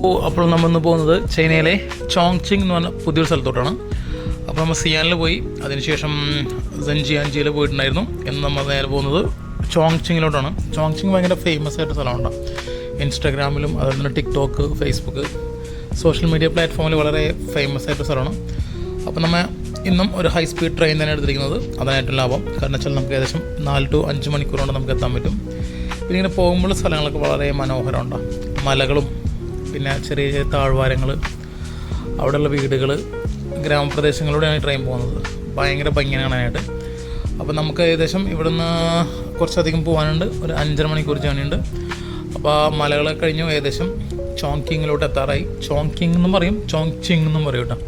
അപ്പോൾ നമ്മൾ ഇന്ന് പോകുന്നത് ചൈനയിലെ ചോങ്ചിങ് എന്ന് പറഞ്ഞ പുതിയൊരു സ്ഥലത്തോട്ടാണ്. അപ്പോൾ നമ്മൾ സിയാനിൽ പോയി. അതിനുശേഷം സെൻജിയാൻജിയിൽ പോയിട്ടുണ്ടായിരുന്നു. എന്ന് നമ്മൾ നേരെ പോകുന്നത് ചോങ്ചിങ്ങിലോട്ടാണ്. ചോങ്ചിങ് ഭയങ്കര ഫേമസ് ആയിട്ട് സ്ഥലമാണ് ഇൻസ്റ്റാഗ്രാമിലും അതുപോലെ തന്നെ ടിക്ടോക്ക് ഫേസ്ബുക്ക് സോഷ്യൽ മീഡിയ പ്ലാറ്റ്ഫോമിൽ വളരെ ഫേമസ് ആയിട്ട് സ്ഥലമാണ്. അപ്പോൾ നമ്മൾ ഇന്നും ഒരു ഹൈ സ്പീഡ് ട്രെയിൻ തന്നെ എടുത്തിരിക്കുന്നത്. ഏറ്റവും ലാഭം. കാരണം വെച്ചാൽ നമുക്ക് ഏകദേശം നാല് ടു അഞ്ച് മണിക്കൂർ കൊണ്ട് നമുക്ക് എത്താൻ പറ്റും. പിന്നെ ഇങ്ങനെ പോകുമ്പോൾ സ്ഥലങ്ങളൊക്കെ വളരെ മനോഹരമുണ്ടാകും മലകളും പിന്നെ ചെറിയ ചെറിയ താഴ്വാരങ്ങൾ അവിടെയുള്ള വീടുകൾ ഗ്രാമപ്രദേശങ്ങളിലൂടെയാണ് ട്രെയിൻ പോകുന്നത്. ഭയങ്കര ഭംഗിയാണ് കാണാനായിട്ട്. അപ്പോൾ നമുക്ക് ഏകദേശം ഇവിടുന്ന് കുറച്ചധികം പോകാനുണ്ട്. ഒരു അഞ്ചര മണിക്കൂർ ജേണിയുണ്ട് അപ്പോൾ ആ മലകളെ കഴിഞ്ഞു ഏകദേശം ചോങ്കിങ്ങിലോട്ട് എത്താറായി. ചോങ്കിങ് എന്നും പറയും ചോങ്ചിങ് എന്നും പറയും കേട്ടോ.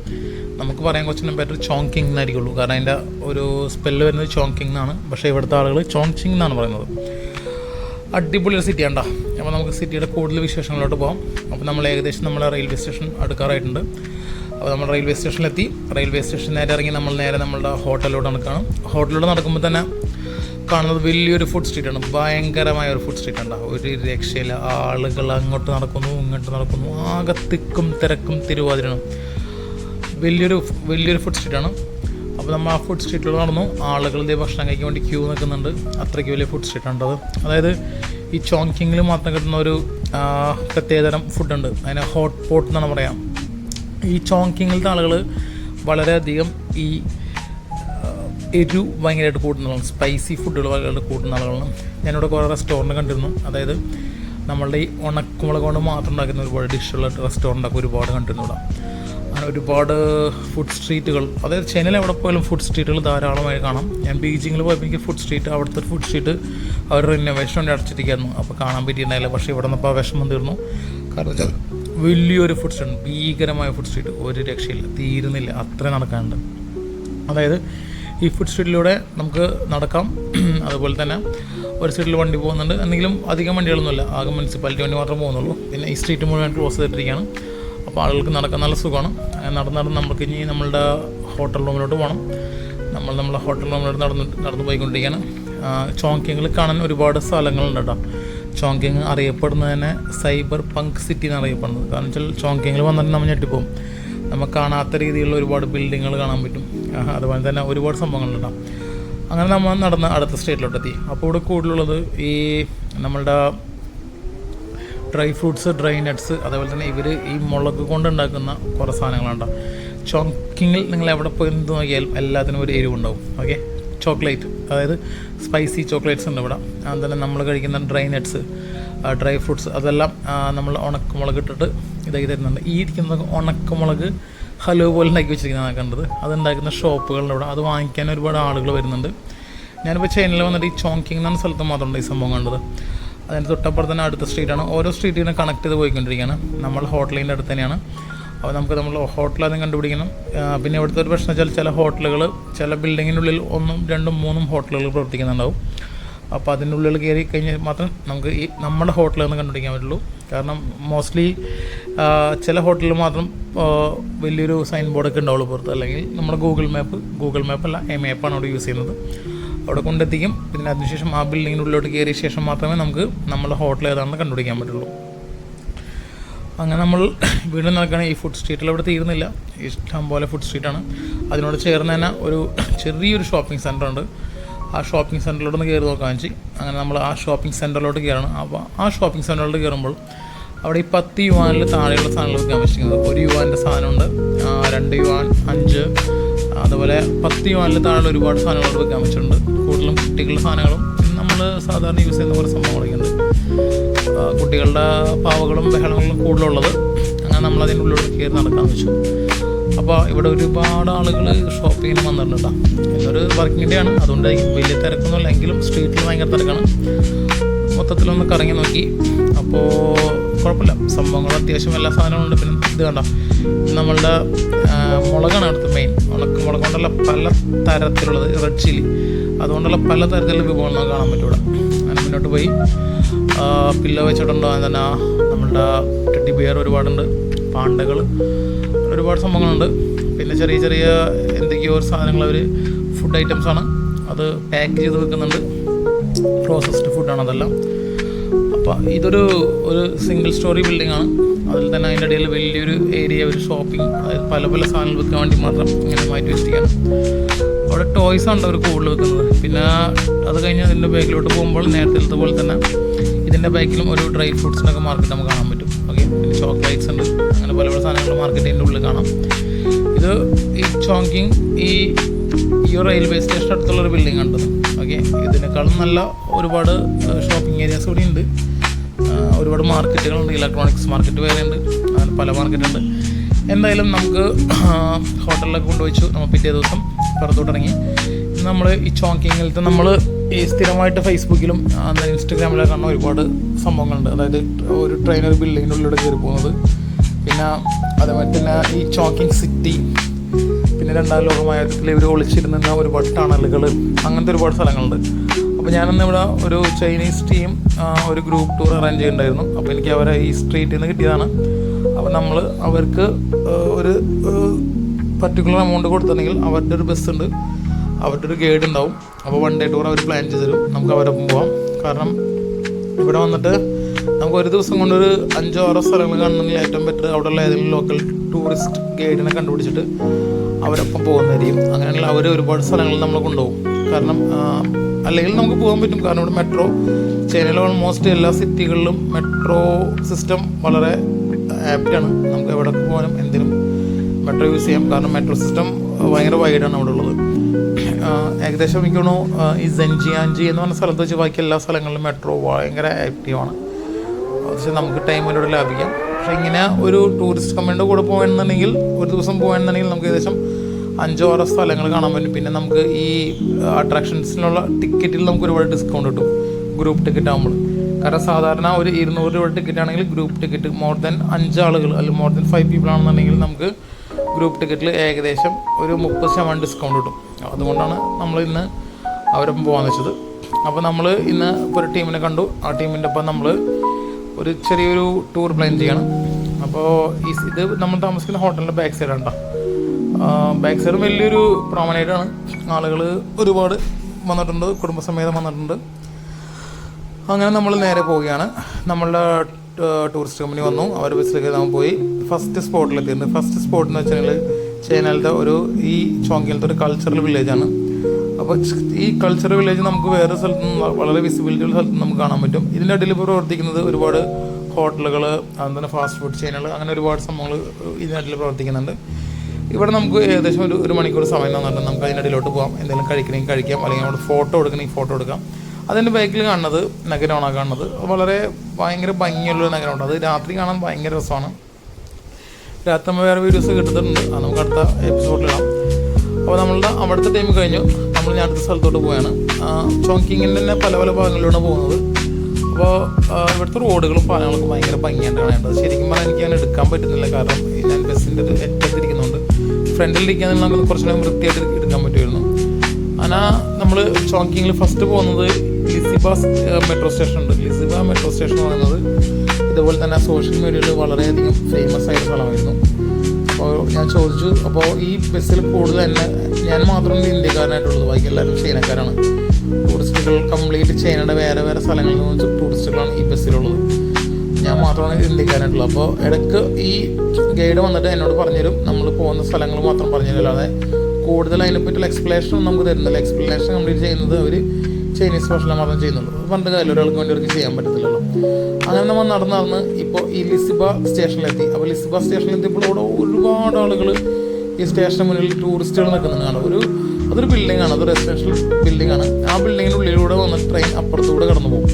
നമുക്ക് പറയാൻ കുറച്ചും ബെറ്റർ ചോങ്കിങ് എന്നായിരിക്കുള്ളൂ. കാരണം അതിന്റെ ഒരു സ്പെല്ല് വരുന്നത് ചോങ്കിങ് എന്നാണ്. പക്ഷേ ഇവിടുത്തെ ആളുകൾ ചോങ്ചിങ് എന്നാണ് പറയുന്നത്. അടിപൊളി ഒരു സിറ്റി ഉണ്ടോ അപ്പോൾ നമുക്ക് സിറ്റിയുടെ കൂടുതൽ വിശേഷങ്ങളിലോട്ട് പോകാം. അപ്പോൾ നമ്മൾ ഏകദേശം നമ്മൾ റെയിൽവേ സ്റ്റേഷൻ അടുക്കാറായിട്ടുണ്ട്. അപ്പോൾ നമ്മൾ റെയിൽവേ സ്റ്റേഷനിലെത്തി. റെയിൽവേ സ്റ്റേഷൻ നേരെ ഇറങ്ങി നമ്മൾ നേരെ നമ്മളുടെ ഹോട്ടലിലോട്ട് നടക്കണം ഹോട്ടലിലൂടെ നടക്കുമ്പോൾ തന്നെ കാണുന്നത് വലിയൊരു ഫുഡ് സ്ട്രീറ്റാണ് ഭയങ്കരമായ ഒരു ഫുഡ് സ്ട്രീറ്റ് ഉണ്ടാവും ഒരു രക്ഷയില്ല. ആളുകൾ അങ്ങോട്ട് നടക്കുന്നു ഇങ്ങോട്ട് നടക്കുന്നു. ആകെ തിക്കും തിരക്കും തിരുവാതിരണം വലിയൊരു വലിയൊരു ഫുഡ് സ്ട്രീറ്റാണ് അപ്പോൾ നമ്മൾ ആ ഫുഡ് സ്ട്രീറ്റിലൂടെ നടന്നു. ആളുകൾ ഇതേ ഭക്ഷണം കഴിക്കാൻ വേണ്ടി ക്യൂ നിൽക്കുന്നുണ്ട്. അത്രയ്ക്ക് വലിയ ഫുഡ് സ്ട്രീറ്റ് ഉണ്ടത് അതായത് ഈ ചോങ്കിങ്ങിൽ മാത്രം കിട്ടുന്ന ഒരു പ്രത്യേകതരം ഫുഡുണ്ട് അതിനെ ഹോട്ട് പോട്ട് എന്നാണ് പറയാം. ഈ ചോങ്കിങ്ങിലത്തെ ആളുകൾ വളരെയധികം ഈ എരു ഭയങ്കരമായിട്ട് കൂട്ടുന്നതാണ്. സ്പൈസി ഫുഡുകൾ ഭയങ്കരമായിട്ട് കൂടുന്ന ആളുകളാണ്. ഞാനിവിടെ കുറേ റെസ്റ്റോറന്റ് കണ്ടിരുന്നു. അതായത് നമ്മളുടെ ഈ ഉണക്കുമുളക് കൊണ്ട് മാത്രം ഉണ്ടാക്കുന്ന ഒരുപാട് ഡിഷുള്ള റെസ്റ്റോറന്റൊക്കെ ഒരുപാട് കണ്ടിരുന്നു ഇവിടെ. അങ്ങനെ ഒരുപാട് ഫുഡ് സ്ട്രീറ്റുകൾ അതായത് ചെന്നൈയിൽ എവിടെ പോയാലും ഫുഡ് സ്ട്രീറ്റുകൾ ധാരാളമായി കാണാം. ഞാൻ ബീജിങ്ങിൽ പോയപ്പോൾ എനിക്ക് ഫുഡ് സ്ട്രീറ്റ് അവിടുത്തെ ഫുഡ് സ്ട്രീറ്റ് അവർ റിനോവേഷൻ വേണ്ടി അടച്ചിരിക്കുകയായിരുന്നു അപ്പോൾ കാണാൻ പറ്റിയിട്ടുണ്ടായില്ല. പക്ഷേ ഇവിടെ നിന്നപ്പോൾ ആ വിഷമം തീർന്നു. കാരണം വെച്ചാൽ വലിയൊരു ഫുഡ് സ്ട്രീറ്റ് ഭീകരമായ ഫുഡ് സ്ട്രീറ്റ് ഒരു രക്ഷയില്ല. തീരുന്നില്ല. അത്ര നടക്കാനുണ്ട്. അതായത് ഈ ഫുഡ് സ്ട്രീറ്റിലൂടെ നമുക്ക് നടക്കാം. അതുപോലെ തന്നെ ഒരു സ്ട്രീറ്റിൽ വണ്ടി പോകുന്നുണ്ട്. എന്തെങ്കിലും അധികം വണ്ടികളൊന്നുമില്ല. ആകെ മുനിസിപ്പാലിറ്റി വണ്ടി മാത്രമേ പോകുന്നുള്ളൂ. പിന്നെ ഈ സ്ട്രീറ്റ് മുഴുവൻ ക്ലോസ് ചെയ്തിട്ടിരിക്കുകയാണ്. അപ്പോൾ ആളുകൾക്ക് നടക്കാൻ നല്ല സുഖമാണ്. നടന്ന് നടന്ന് നമുക്ക് ഇനി നമ്മളുടെ ഹോട്ടൽ റൂമിലോട്ട് പോകണം നമ്മൾ നമ്മളെ ഹോട്ടൽ റൂമിലോട്ട് നടന്ന് നടന്നു പോയിക്കൊണ്ടിരിക്കുകയാണ്. ചോങ്കിങ്ങിൽ കാണാൻ ഒരുപാട് സ്ഥലങ്ങളുണ്ട് കേട്ടോ. ചോങ്കിങ് അറിയപ്പെടുന്നത് തന്നെ സൈബർ പങ്ക് സിറ്റി എന്ന് അറിയപ്പെടുന്നത്. കാരണം വെച്ചാൽ ചോങ്കിങ്ങിൽ വന്നിട്ട് നമ്മൾ ഞെട്ടിപ്പോവും. നമുക്ക് കാണാത്ത രീതിയിലുള്ള ഒരുപാട് ബിൽഡിങ്ങുകൾ കാണാൻ പറ്റും. അതുപോലെ തന്നെ ഒരുപാട് സംഭവങ്ങളുണ്ടാവും അങ്ങനെ നമ്മൾ നടന്ന് അടുത്ത സ്റ്റേറ്റിലോട്ടെത്തി. അപ്പോൾ ഇവിടെ കൂടുതലുള്ളത് ഈ നമ്മളുടെ ഡ്രൈ ഫ്രൂട്ട്സ് ഡ്രൈ നട്ട്സ് അതേപോലെ തന്നെ ഇവർ ഈ മുളക് കൊണ്ടുണ്ടാക്കുന്ന കുറേ സാധനങ്ങളുണ്ട്. ചോക്കിങ്ങിൽ നിങ്ങൾ എവിടെ പോയി എന്ത് നോക്കിയാലും എല്ലാത്തിനും ഒരു എരിവുണ്ടാവും. ഓക്കെ ചോക്ലേറ്റ് അതായത് സ്പൈസി ചോക്ലേറ്റ്സ് ഉണ്ട് ഇവിടെ. അതുപോലെ നമ്മൾ കഴിക്കുന്ന ഡ്രൈ നട്ട്സ് ഡ്രൈ ഫ്രൂട്ട്സ് അതെല്ലാം നമ്മൾ ഉണക്കമുളക് ഇട്ടിട്ട് ഇതാക്കി തരുന്നുണ്ട്. ഈ ഇരിക്കുന്ന ഉണക്കമുളക് ഹലോ പോലെ ഉണ്ടാക്കി വെച്ചിരിക്കുന്നതാണ് കണ്ടത്. അത് ഉണ്ടാക്കുന്ന ഷോപ്പുകളുണ്ട് ഇവിടെ അത് വാങ്ങിക്കാൻ ഒരുപാട് ആളുകൾ വരുന്നുണ്ട്. ഞാനിപ്പോൾ ചൈനയിൽ വന്നിട്ട് ഈ ചോങ്കിങ് എന്ന സ്ഥലത്ത് മാത്രമുണ്ട് ഈ സംഭവം കണ്ടത്? അതിന് തൊട്ടപ്പുറത്ത് തന്നെ അടുത്ത സ്ട്രീറ്റാണ് ഓരോ സ്ട്രീറ്റിനെ കണക്ട് ചെയ്ത് പോയിക്കൊണ്ടിരിക്കുകയാണ്. നമ്മൾ ഹോട്ടലിന്റെ അടുത്ത് തന്നെയാണ്. അപ്പോൾ നമുക്ക് നമ്മൾ ഹോട്ടൽ ആദ്യം കണ്ടുപിടിക്കണം. പിന്നെ ഇവിടുത്തെ ഒരു പ്രശ്നം വെച്ചാൽ ചില ഹോട്ടലുകൾ ചില ബിൽഡിങ്ങിനുള്ളിൽ ഒന്നും രണ്ടും മൂന്നും ഹോട്ടലുകൾ പ്രവർത്തിക്കുന്നുണ്ടാവും. അപ്പോൾ അതിന്റെ ഉള്ളിൽ കയറി കഴിഞ്ഞാൽ മാത്രം നമുക്ക് ഈ നമ്മുടെ ഹോട്ടലിൽ നിന്ന് കണ്ടുപിടിക്കാൻ പറ്റുള്ളൂ. കാരണം മോസ്റ്റ്ലി ചില ഹോട്ടലിൽ മാത്രം വലിയൊരു സൈൻ ബോർഡൊക്കെ ഉണ്ടാവുള്ളൂ പുറത്ത്. അല്ലെങ്കിൽ നമ്മുടെ ഗൂഗിൾ മാപ്പ് ഗൂഗിൾ മാപ്പ് അല്ല എ മാപ്പാണ് അവിടെ യൂസ് ചെയ്യുന്നത്. അവിടെ കൊണ്ടെത്തിക്കും. പിന്നെ അതിനുശേഷം ആ ബിൽഡിങ്ങിന്റെ ഉള്ളിലോട്ട് കയറിയ ശേഷം മാത്രമേ നമുക്ക് നമ്മുടെ ഹോട്ടൽ ഏതാണെന്ന് കണ്ടുപിടിക്കാൻ പറ്റുള്ളൂ. അങ്ങനെ നമ്മൾ വീണ്ടും നടക്കുകയാണ്. ഈ ഫുഡ് സ്ട്രീറ്റിൽ അവിടെ തീരുന്നില്ല. ഇഷ്ടം പോലെ ഫുഡ് സ്ട്രീറ്റാണ് അതിനോട് ചേർന്ന് തന്നെ ഒരു ചെറിയൊരു ഷോപ്പിംഗ് സെന്റർ ഉണ്ട്. ആ ഷോപ്പിംഗ് സെന്ററിലോട്ട് ഒന്ന് കയറി നോക്കാൻ വെച്ച് അങ്ങനെ നമ്മൾ ആ ഷോപ്പിംഗ് സെന്ററിലോട്ട് കയറണം അപ്പോൾ ആ ഷോപ്പിംഗ് സെന്ററിലോട്ട് കയറുമ്പോൾ അവിടെ ഈ പത്ത് യുവാനിൽ താഴെയുള്ള സാധനങ്ങൾ വിൽക്കാൻ വെച്ചിരിക്കുന്നത്. ഒരു യുവാന്റെ സാധനമുണ്ട്. രണ്ട് യുവാൻ അഞ്ച് അതുപോലെ പത്തി യുവാനിൽ താഴെ ഒരുപാട് സാധനങ്ങൾ വെക്കാൻ വെച്ചിട്ടുണ്ട്. കൂടുതലും കുട്ടികളുടെ സാധനങ്ങളും നമ്മൾ സാധാരണ യൂസ് ചെയ്യുന്ന കുറേ സംഭവങ്ങളൊക്കെ ഉണ്ട്. കുട്ടികളുടെ പാവകളും ബഹളങ്ങളും കൂടുതലുള്ളത്. അങ്ങനെ നമ്മൾ അതിന്റെ ഉള്ളിലോട്ട് കയറി നടക്കാൻ വെച്ചു. അപ്പോൾ ഇവിടെ ഒരുപാട് ആളുകൾ ഷോപ്പിങ്ങിന് വന്നിട്ടുണ്ട് കേട്ടോ ഇന്നൊരു വർക്കിംഗ് ഡേ ആണ്. അതുകൊണ്ട് വലിയ തിരക്കൊന്നുമില്ല. എങ്കിലും സ്ട്രീറ്റിൽ ഭയങ്കര തിരക്കാണ്. മൊത്തത്തിലൊന്ന് കറങ്ങി നോക്കി. അപ്പോൾ കുഴപ്പമില്ല. സംഭവങ്ങൾ അത്യാവശ്യം എല്ലാ സാധനങ്ങളും ഉണ്ട്. പിന്നെ ഇത് കണ്ടോ? നമ്മളുടെ മുളകാണ് അടുത്ത് മെയിൻ ഉണക്ക മുളക് കൊണ്ടുള്ള പല തരത്തിലുള്ളത്. റെഡ് ചില്ലി അതുകൊണ്ടുള്ള പല തരത്തിലുള്ള വിഭവങ്ങൾ നമുക്ക് കാണാൻ ഇവിടെ അങ്ങനെ മുന്നോട്ട് പോയി. പില്ല വെച്ചിട്ടുണ്ടോ? തന്നെ നമ്മളുടെ ടെഡി ബിയർ ഒരുപാടുണ്ട്. പാണ്ടകൾ. ഒരുപാട് സംഭവങ്ങളുണ്ട്. പിന്നെ ചെറിയ ചെറിയ എന്തൊക്കെയോ ഒരു സാധനങ്ങൾ അവർ ഫുഡ് ഐറ്റംസ് ആണ്. അത് പാക്ക് ചെയ്ത് വെക്കുന്നുണ്ട്. പ്രോസസ്ഡ് ഫുഡാണ് അതെല്ലാം. അപ്പോൾ ഇതൊരു ഒരു സിംഗിൾ സ്റ്റോറി ബിൽഡിംഗ് ആണ്. അതിൽ തന്നെ അതിന്റെ ഇടയിൽ വലിയൊരു ഏരിയ ഒരു ഷോപ്പിംഗ് അതായത് പല പല സാധനങ്ങൾ വെക്കാൻ വേണ്ടി മാത്രം ഇങ്ങനെ മാറ്റി വെച്ചിരിക്കുകയാണ്. അവിടെ ടോയ്സ് ഉണ്ട് അവർ കൂടുതൽ വെക്കുന്നത് പിന്നെ അത് കഴിഞ്ഞ് അതിന്റെ ബാക്കിലോട്ട് പോകുമ്പോൾ നേരത്തെ പോലെ തന്നെ ഇതിന്റെ ബാക്കിലും ഒരു ഡ്രൈ ഫ്രൂട്ട്സിനൊക്കെ മാർക്കറ്റ് നമുക്ക് കാണാൻ പറ്റും. ഓക്കെ പിന്നെ ചോക്ലേറ്റ്സ് ഉണ്ട്. അങ്ങനെ പല പല സാധനങ്ങൾ മാർക്കറ്റിന്റെ ഉള്ളിൽ കാണാം. ഇത് ഈ ചോങ്കിങ് ഈ ഈ റെയിൽവേ സ്റ്റേഷൻ അടുത്തുള്ള ഒരു ബിൽഡിംഗ് ഉണ്ട് ഓക്കെ ഇതിനേക്കാളും നല്ല ഒരുപാട് ഷോപ്പിംഗ് ഏരിയാസ് കൂടി ഉണ്ട്. ഒരുപാട് മാർക്കറ്റുകളുണ്ട് ഇലക്ട്രോണിക്സ് മാർക്കറ്റ് വേറെ ഉണ്ട് അങ്ങനെ പല മാർക്കറ്റുണ്ട്. എന്തായാലും നമുക്ക് ഹോട്ടലിലൊക്കെ കൊണ്ടുവച്ചു നമ്മൾ പിറ്റേ ദിവസം പുറത്തോട്ട് ഇറങ്ങി നമ്മൾ ഈ ചോക്കിങ്ങിലത്തെ നമ്മൾ ഈ സ്ഥിരമായിട്ട് ഫേസ്ബുക്കിലും ഇൻസ്റ്റഗ്രാമിലൊക്കെ കാണുന്ന ഒരുപാട് സംഭവങ്ങളുണ്ട്. അതായത് ഒരു ട്രെയിനർ ബിൽഡിങ്ങിന്റെ ഉള്ളിലൂടെ കയറി പോകുന്നത്. പിന്നെ അതേപോലെ തന്നെ ഈ ചോക്കിംഗ് സിറ്റി പിന്നെ രണ്ടാം ലോകമായത്തിൽ ഇവർ ഒളിച്ചിരുന്ന ഒരുപാട് ടണലുകൾ അങ്ങനത്തെ ഒരുപാട് സ്ഥലങ്ങളുണ്ട്. അപ്പോൾ ഞാനന്ന് ഇവിടെ ഒരു ചൈനീസ് ടീം ഒരു ഗ്രൂപ്പ് ടൂർ അറേഞ്ച് ചെയ്യുന്നുണ്ടായിരുന്നു അപ്പോൾ എനിക്ക് അവരെ ഈ സ്ട്രീറ്റിൽ നിന്ന് കിട്ടിയതാണ്. അപ്പോൾ നമ്മൾ അവർക്ക് ഒരു പർട്ടിക്കുലർ എമൗണ്ട് കൊടുത്തിട്ടുണ്ടെങ്കിൽ അവരുടെ ഒരു ബസ് ഉണ്ട്. അവരുടെ ഒരു ഗൈഡ് ഉണ്ടാവും. അപ്പോൾ വൺ ഡേ ടൂർ അവർ പ്ലാൻ ചെയ്ത് തരും. നമുക്ക് അവരൊപ്പം പോവാം. കാരണം ഇവിടെ വന്നിട്ട് നമുക്ക് ഒരു ദിവസം കൊണ്ടൊരു അഞ്ചോ ആറോ സ്ഥലങ്ങൾ കാണണമെങ്കിൽ ഏറ്റവും ബെറ്റർ അവിടെയുള്ള ഏതെങ്കിലും ലോക്കൽ ടൂറിസ്റ്റ് ഗൈഡിനെ കണ്ടുപിടിച്ചിട്ട് അവരൊപ്പം പോകുന്നതായിരിക്കും. അങ്ങനെയുള്ള അവർ ഒരുപാട് സ്ഥലങ്ങളിൽ നമ്മൾ കൊണ്ടുപോകും. കാരണം അല്ലെങ്കിൽ നമുക്ക് പോകാൻ പറ്റും. കാരണം ഇവിടെ മെട്രോ ചൈനയിലെ ഓൾമോസ്റ്റ് എല്ലാ സിറ്റികളിലും മെട്രോ സിസ്റ്റം വളരെ ആപ്റ്റാണ് നമുക്ക് എവിടെ പോകാനും എന്തിനും മെട്രോ യൂസ് ചെയ്യാം. കാരണം മെട്രോ സിസ്റ്റം ഭയങ്കര വൈഡാണ് അവിടെ ഉള്ളത് ഏകദേശം എനിക്കണോ ഈ ജൻജിയാൻജി എന്ന് പറഞ്ഞ സ്ഥലത്ത് വെച്ച് ബാക്കി എല്ലാ സ്ഥലങ്ങളിലും മെട്രോ ഭയങ്കര ആക്റ്റീവാണ് പക്ഷേ നമുക്ക് ടൈമിലൂടെ ലാഭിക്കാം. പക്ഷേ ഇങ്ങനെ ഒരു ടൂറിസ്റ്റ് കമ്പനിയുടെ കൂടെ പോകണമെന്നുണ്ടെങ്കിൽ ഒരു ദിവസം പോകണമെന്നുണ്ടെങ്കിൽ നമുക്ക് ഏകദേശം അഞ്ചോ ആറോ സ്ഥലങ്ങൾ കാണാൻ പറ്റും. പിന്നെ നമുക്ക് ഈ അട്രാക്ഷൻസിനുള്ള ടിക്കറ്റിൽ നമുക്ക് ഒരുപാട് ഡിസ്കൗണ്ട് കിട്ടും. ഗ്രൂപ്പ് ടിക്കറ്റ് ആകുമ്പോൾ കാരണം സാധാരണ ഒരു ഇരുന്നൂറ് രൂപ ടിക്കറ്റ് ആണെങ്കിൽ ഗ്രൂപ്പ് ടിക്കറ്റ് മോർ ദാൻ അഞ്ചാളുകൾ അല്ലെങ്കിൽ മോർ ദാൻ ഫൈവ് പീപ്പിൾ ആണെന്നുണ്ടെങ്കിൽ നമുക്ക് ഗ്രൂപ്പ് ടിക്കറ്റിൽ ഏകദേശം ഒരു മുപ്പത് ശതമാനം ഡിസ്കൗണ്ട് കിട്ടും. അതുകൊണ്ടാണ് നമ്മൾ ഇന്ന് അവരൊപ്പം പോകാൻ വെച്ചത്. അപ്പോൾ നമ്മൾ ഇന്ന് ഒരു ടീമിനെ കണ്ടു. ആ ടീമിന്റെ ഒപ്പം നമ്മൾ ഒരു ചെറിയൊരു ടൂർ പ്ലാൻ ചെയ്യണം. അപ്പോൾ ഇത് നമ്മൾ താമസിക്കുന്ന ഹോട്ടലിന്റെ ബാക്ക് സൈഡാണ് കേട്ടോ ബാക്ക് സൈഡ് വലിയൊരു പ്രോമനേറ്റാണ് ആളുകൾ ഒരുപാട് വന്നിട്ടുണ്ട് കുടുംബസമേതം വന്നിട്ടുണ്ട്. അങ്ങനെ നമ്മൾ നേരെ പോവുകയാണ്. നമ്മളുടെ ടൂറിസ്റ്റ് കമ്പനി വന്നു. അവർ ബസ്സിലേക്ക് നമ്മൾ പോയി. ഫസ്റ്റ് സ്പോട്ടിലെത്തിയിട്ടുണ്ട് ഫസ്റ്റ് സ്പോട്ട് എന്ന് വെച്ചാൽ ചൈനയിലത്തെ ഒരു ഈ ചോങ്കിലത്തെ ഒരു കൾച്ചറൽ വില്ലേജാണ് അപ്പോൾ ഈ കൾച്ചറൽ വില്ലേജ് നമുക്ക് വേറെ സ്ഥലത്ത് നിന്ന് വളരെ വിസിബിലിറ്റി ഉള്ള സ്ഥലത്ത് നമുക്ക് കാണാൻ പറ്റും. ഇതിന്റെ അടിയിൽ പ്രവർത്തിക്കുന്നത് ഒരുപാട് ഹോട്ടലുകൾ അതുപോലെ ഫാസ്റ്റ് ഫുഡ് ചെയിനുകൾ അങ്ങനെ ഒരുപാട് സംഭവങ്ങൾ ഇതിനടിയിൽ പ്രവർത്തിക്കുന്നുണ്ട്. ഇവിടെ നമുക്ക് ഏകദേശം ഒരു ഒരു മണിക്കൂർ സമയം തന്നിട്ട് നമുക്ക് അതിന്റെ ഇടയിലോട്ട് പോകാം എന്തെങ്കിലും കഴിക്കണമെങ്കിൽ കഴിക്കാം. അല്ലെങ്കിൽ അവിടെ ഫോട്ടോ എടുക്കണമെങ്കിൽ ഫോട്ടോ എടുക്കാം. അതിന്റെ ബാക്കിൽ കാണുന്നത് നഗരമാണ്. കാണുന്നത് വളരെ ഭയങ്കര ഭംഗിയുള്ളൊരു നഗരമുണ്ട്. അത് രാത്രി കാണാൻ ഭയങ്കര രസമാണ്. രാത്രി നമ്മൾ വേറെ വീഡിയോസ് കിട്ടുന്നുണ്ട് അത് നമുക്ക് അടുത്ത എപ്പിസോഡിലിടാം അപ്പോൾ നമ്മളുടെ അവിടുത്തെ ടൈം കഴിഞ്ഞു. നമ്മൾ ഞാൻ അടുത്ത സ്ഥലത്തോട്ട് പോവാണ് ചോങ്കിങ്ങിന്റെ തന്നെ പല പല ഭാഗങ്ങളിലൂടെ പോകുന്നത്. അപ്പോൾ ഇവിടുത്തെ റോഡുകളും പാലങ്ങളൊക്കെ ഭയങ്കര ഭംഗിയായിട്ട് കാണേണ്ടത് ശരിക്കും പറഞ്ഞാൽ എനിക്ക് ഞാൻ എടുക്കാൻ പറ്റുന്നില്ല. കാരണം ഞാൻ ബസ്സിന്റെ ഒരു ഏറ്റത്തിരിക്കുന്നുണ്ട് ഇരിക്കുകയാണെങ്കിൽ നമുക്ക് കുറച്ചുകൂടെ വൃത്തിയായിട്ട് എടുക്കാൻ പറ്റുമായിരുന്നു. അങ്ങനെ നമ്മൾ ചോക്കിങ്ങിൽ ഫസ്റ്റ് പോകുന്നത് ലിസിബ മെട്രോ സ്റ്റേഷൻ ഉണ്ട്. ലിസിബ മെട്രോ സ്റ്റേഷൻ എന്ന് പറയുന്നത് ഇതുപോലെ തന്നെ സോഷ്യൽ മീഡിയയിൽ വളരെയധികം ഫേമസ് ആയ സ്ഥലമായിരുന്നു. അപ്പോൾ ഞാൻ ചോദിച്ചു അപ്പോൾ ഈ ബസ്സിൽ കൂടുതൽ തന്നെ ഞാൻ മാത്രമല്ല ഇന്ത്യക്കാരനായിട്ടുള്ളത്? ബാക്കി എല്ലാവരും ചൈനക്കാരാണ്. ടൂറിസ്റ്റുകൾ കംപ്ലീറ്റ് ചൈനയുടെ വേറെ വേറെ സ്ഥലങ്ങളിൽ നിന്ന് ടൂറിസ്റ്റുകളാണ് ഈ ബസ്സിലുള്ളത്. ഞാൻ മാത്രമാണ് ചിന്തിക്കാനായിട്ടുള്ളത് അപ്പോൾ ഇടയ്ക്ക് ഈ ഗൈഡ് വന്നിട്ട് എന്നോട് പറഞ്ഞുതരും. നമ്മൾ പോകുന്ന സ്ഥലങ്ങൾ മാത്രം പറഞ്ഞുതരും അല്ലാതെ കൂടുതൽ അതിനെപ്പറ്റിയുള്ള എക്സ്പ്ലനേഷൻ നമുക്ക് തരുന്നില്ല. എക്സ്പ്ലനേഷൻ കംപ്ലീറ്റ് ചെയ്യുന്നത് അവർ ചൈനീസ് ഭക്ഷണം മാത്രം ചെയ്യുന്നുള്ളൂ. പണ്ട് കാലം ഒരാൾക്ക് വേണ്ടി അവർക്ക് ചെയ്യാൻ പറ്റത്തില്ലല്ലോ. അങ്ങനെ നമ്മൾ നടന്ന് നടന്ന് ഇപ്പോൾ ഈ ലിസിബ സ്റ്റേഷനിലെത്തി. അപ്പോൾ ലിസിബ സ്റ്റേഷനിലെത്തിയപ്പോൾ അവിടെ ഒരുപാട് ആളുകൾ ഈ സ്റ്റേഷന് മുന്നിൽ ടൂറിസ്റ്റുകൾ നിൽക്കുന്നുണ്ട് കാണാം ഒരു അതൊരു ബിൽഡിംഗ് ആണ്. അതൊരു റെസിഡൻഷ്യൽ ബിൽഡിംഗ് ആണ്. ആ ഉള്ളിലൂടെ വന്ന് ട്രെയിൻ അപ്പുറത്തൂടെ കടന്നു പോകും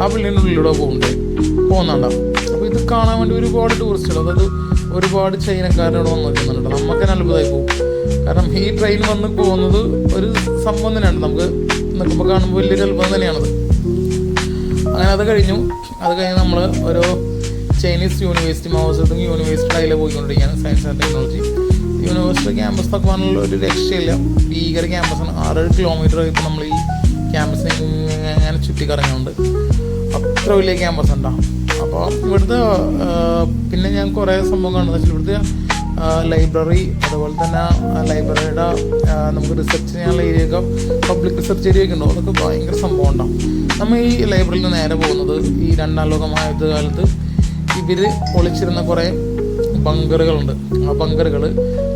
ആ ബിൽഡിങ്ങിന്റെ ഉള്ളിലൂടെ പോകുന്നുണ്ട് പോകുന്നുണ്ടോ. അപ്പോൾ ഇത് കാണാൻ വേണ്ടി ഒരുപാട് ടൂറിസ്റ്റുകൾ അതായത് ഒരുപാട് ചൈനക്കാരോട് വന്ന് നിൽക്കുന്നുണ്ട്. നമുക്ക് തന്നെ അത്ഭുതമായി പോകും. കാരണം ഈ ട്രെയിൻ വന്ന് പോകുന്നത് ഒരു സംഭവം തന്നെയാണ്. നമുക്ക് നിൽക്കുമ്പോൾ കാണുമ്പോൾ വലിയൊരു അത്ഭുതം തന്നെയാണത് അങ്ങനെ അത് കഴിഞ്ഞു. അത് കഴിഞ്ഞ് നമ്മൾ ഒരു ചൈനീസ് യൂണിവേഴ്സിറ്റി മാവോസത്തും യൂണിവേഴ്സിറ്റി അതിൽ പോയിക്കൊണ്ടിരിക്കുകയാണ് science and technology university campus തക്കുവാനുള്ള ഒരു രക്ഷയില്ല. ഭീകര ക്യാമ്പസാണ് ആറേഴ് കിലോമീറ്റർ ഇപ്പം നമ്മൾ ഈ ക്യാമ്പസിനെ ഇങ്ങനെ ചുറ്റിക്കറങ്ങുന്നുണ്ട് അത്ര വലിയ ക്യാമ്പസ് ഉണ്ടോ? അപ്പോൾ ഇവിടുത്തെ പിന്നെ ഞാൻ കുറേ സംഭവം കാണുന്നത് വെച്ചാൽ ഇവിടുത്തെ ലൈബ്രറി അതുപോലെ തന്നെ ലൈബ്രറിയുടെ നമുക്ക് റിസർച്ച് ചെയ്യാനുള്ള ഏരിയ ഒക്കെ പബ്ലിക് റിസർച്ച് ഏരിയ ഒക്കെ ഉണ്ടോ? അതൊക്കെ ഭയങ്കര സംഭവം ഉണ്ടാവും. നമ്മൾ ഈ ലൈബ്രറിയിൽ നേരെ പോകുന്നത് ഈ രണ്ടാം ലോകമായത് കാലത്ത് ഇവർ ഒളിച്ചിരുന്ന കുറേ ബങ്കറുകളുണ്ട് ആ ബങ്കറുകൾ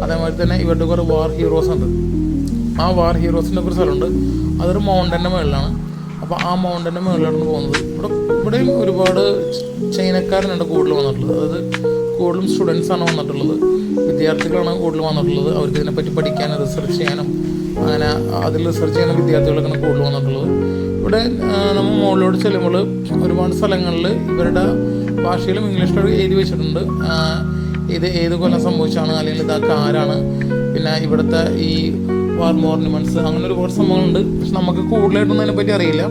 അതേമാതിരി തന്നെ ഇവരുടെ കുറേ വാർ ഹീറോസ് ഉണ്ട്. ആ വാർ ഹീറോസിന്റെ ഒരു സ്ഥലമുണ്ട്. അതൊരു മൗണ്ടന്റെ മുകളിലാണ് അപ്പോൾ ആ മൗണ്ടന്റെ മുകളിലാണ് പോകുന്നത്. ഇവിടെ ഇവിടെയും ഒരുപാട് ചൈനക്കാരനാണ് കൂടുതൽ വന്നിട്ടുള്ളത്. അതായത് കൂടുതലും സ്റ്റുഡൻസാണ് വന്നിട്ടുള്ളത്. വിദ്യാർത്ഥികളാണ് കൂടുതൽ വന്നിട്ടുള്ളത്. അവർക്ക് ഇതിനെപ്പറ്റി പഠിക്കാനും റിസർച്ച് ചെയ്യാനും അങ്ങനെ അതിൽ റിസർച്ച് ചെയ്യുന്ന വിദ്യാർത്ഥികളൊക്കെയാണ് കൂടുതൽ വന്നിട്ടുള്ളത്. ഇവിടെ നമ്മൾ മുകളിലോട്ട് ചെല്ലുമ്പോൾ ഒരുപാട് സ്ഥലങ്ങളിൽ ഇവരുടെ ഭാഷയിലും ഇംഗ്ലീഷിലും എഴുതി വെച്ചിട്ടുണ്ട്. ഇത് ഏത് കൊല്ലം സംഭവിച്ചാണ് അല്ലെങ്കിൽ ഇതൊക്കെ ആരാണ് പിന്നെ ഇവിടുത്തെ ഈ വാർ മോർണമെന്റ്സ് അങ്ങനെ ഒരുപാട് സംഭവങ്ങളുണ്ട്. പക്ഷെ നമുക്ക് കൂടുതലായിട്ടൊന്നും അതിനെപ്പറ്റി അറിയില്ല.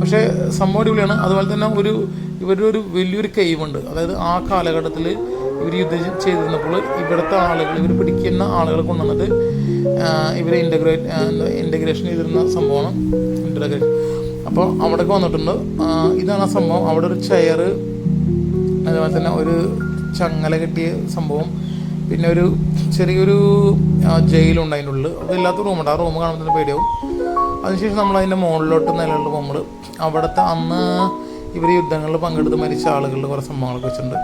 പക്ഷേ സംഭവം അടിപൊളിയാണ്. അതുപോലെ തന്നെ ഒരു ഇവരുടെ ഒരു വലിയൊരു കൈവുണ്ട് അതായത് ആ കാലഘട്ടത്തിൽ ഇവർ യുദ്ധം ചെയ്തിരുന്നപ്പോൾ ഇവിടുത്തെ ആളുകൾ ഇവർ പിടിക്കുന്ന ആളുകളെ കൊണ്ടുവന്നിട്ട് ഇവരെ ഇന്റഗ്രേറ്റ് ഇന്റഗ്രേഷൻ ചെയ്തിരുന്ന സംഭവമാണ്. ഇന്റഗ്രേഷൻ അപ്പോൾ അവിടേക്ക് വന്നിട്ടുണ്ട്. ഇതാണ് ആ സംഭവം. അവിടെ ഒരു ചെയർ അതുപോലെ തന്നെ ഒരു ചങ്ങല കെട്ടിയ സംഭവം. പിന്നെ ഒരു ചെറിയൊരു ജയിലുണ്ട് അതിന്റെ ഉള്ളിൽ അതില്ലാത്ത റൂമുണ്ട് ആ റൂം കാണുമ്പോൾ തന്നെ പേടിയാവും. അതിനുശേഷം നമ്മൾ അതിന്റെ മുകളിലോട്ട് നിലകളിൽ നമ്മൾ അവിടുത്തെ അന്ന് ഇവർ യുദ്ധങ്ങളിൽ പങ്കെടുത്ത് മരിച്ച ആളുകളുടെ കുറേ സംഭവങ്ങളൊക്കെ വെച്ചിട്ടുണ്ട്.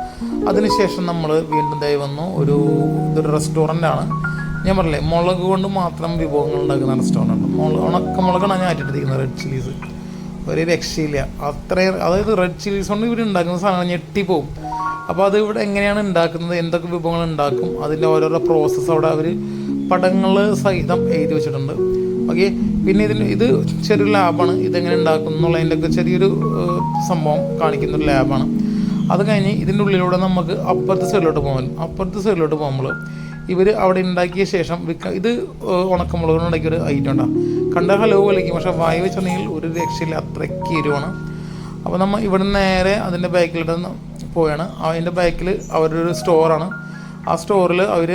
അതിനുശേഷം നമ്മൾ വീണ്ടും ദയ വന്നു. ഒരു ഇതൊരു റെസ്റ്റോറന്റ് ആണ്. ഞാൻ പറഞ്ഞില്ലേ മുളക് കൊണ്ട് മാത്രം വിഭവങ്ങൾ ഉണ്ടാക്കുന്ന റെസ്റ്റോറന്റ് മുളക് ഉണക്കമുളകാണ് ഞാൻ ആറ്റിട്ടിരിക്കുന്നത് റെഡ് ചില്ലീസ് ഒരു രക്ഷയില്ല. അത്രയും അതായത് റെഡ് ചില്ലീസ് കൊണ്ട് ഇവർ ഉണ്ടാക്കുന്ന സാധനം ഞെട്ടിപ്പോവും. അപ്പോൾ അത് ഇവിടെ എങ്ങനെയാണ് ഉണ്ടാക്കുന്നത് എന്തൊക്കെ വിഭവങ്ങൾ ഉണ്ടാക്കും അതിന്റെ ഓരോരോ പ്രോസസ്സ് അവിടെ അവർ പടങ്ങൾ സഹിതം എഴുതി വെച്ചിട്ടുണ്ട്. ഓക്കെ പിന്നെ ഇതിൽ ഇത് ചെറിയൊരു ലാബാണ്. ഇതെങ്ങനെ ഉണ്ടാക്കും എന്നുള്ളതിന്റെയൊക്കെ ചെറിയൊരു സംഭവം കാണിക്കുന്നൊരു ലാബാണ്. അത് കഴിഞ്ഞ് ഇതിന്റെ ഉള്ളിലൂടെ നമുക്ക് അപ്പുറത്തെ സൈഡിലോട്ട് പോകാൻ അപ്പുറത്തെ സൈഡിലോട്ട് പോകുമ്പോൾ ഇവർ അവിടെ ഉണ്ടാക്കിയ ശേഷം വിൽക്ക ഇത് ഉണക്കമുളക് ഒരു ഐറ്റം ഉണ്ടാകും കണ്ട ഹലോ വിളിക്കും. പക്ഷേ വായു വെച്ചിട്ടുണ്ടെങ്കിൽ ഒരു രക്ഷയില്ല അത്രയ്ക്ക് എരിവാണ്. അപ്പോൾ നമ്മൾ ഇവിടെ നേരെ അതിന്റെ ബാക്കിലോട്ട് പോയാണ്. അതിന്റെ ബാക്കിൽ അവരുടെ ഒരു സ്റ്റോറാണ് ആ സ്റ്റോറിൽ അവർ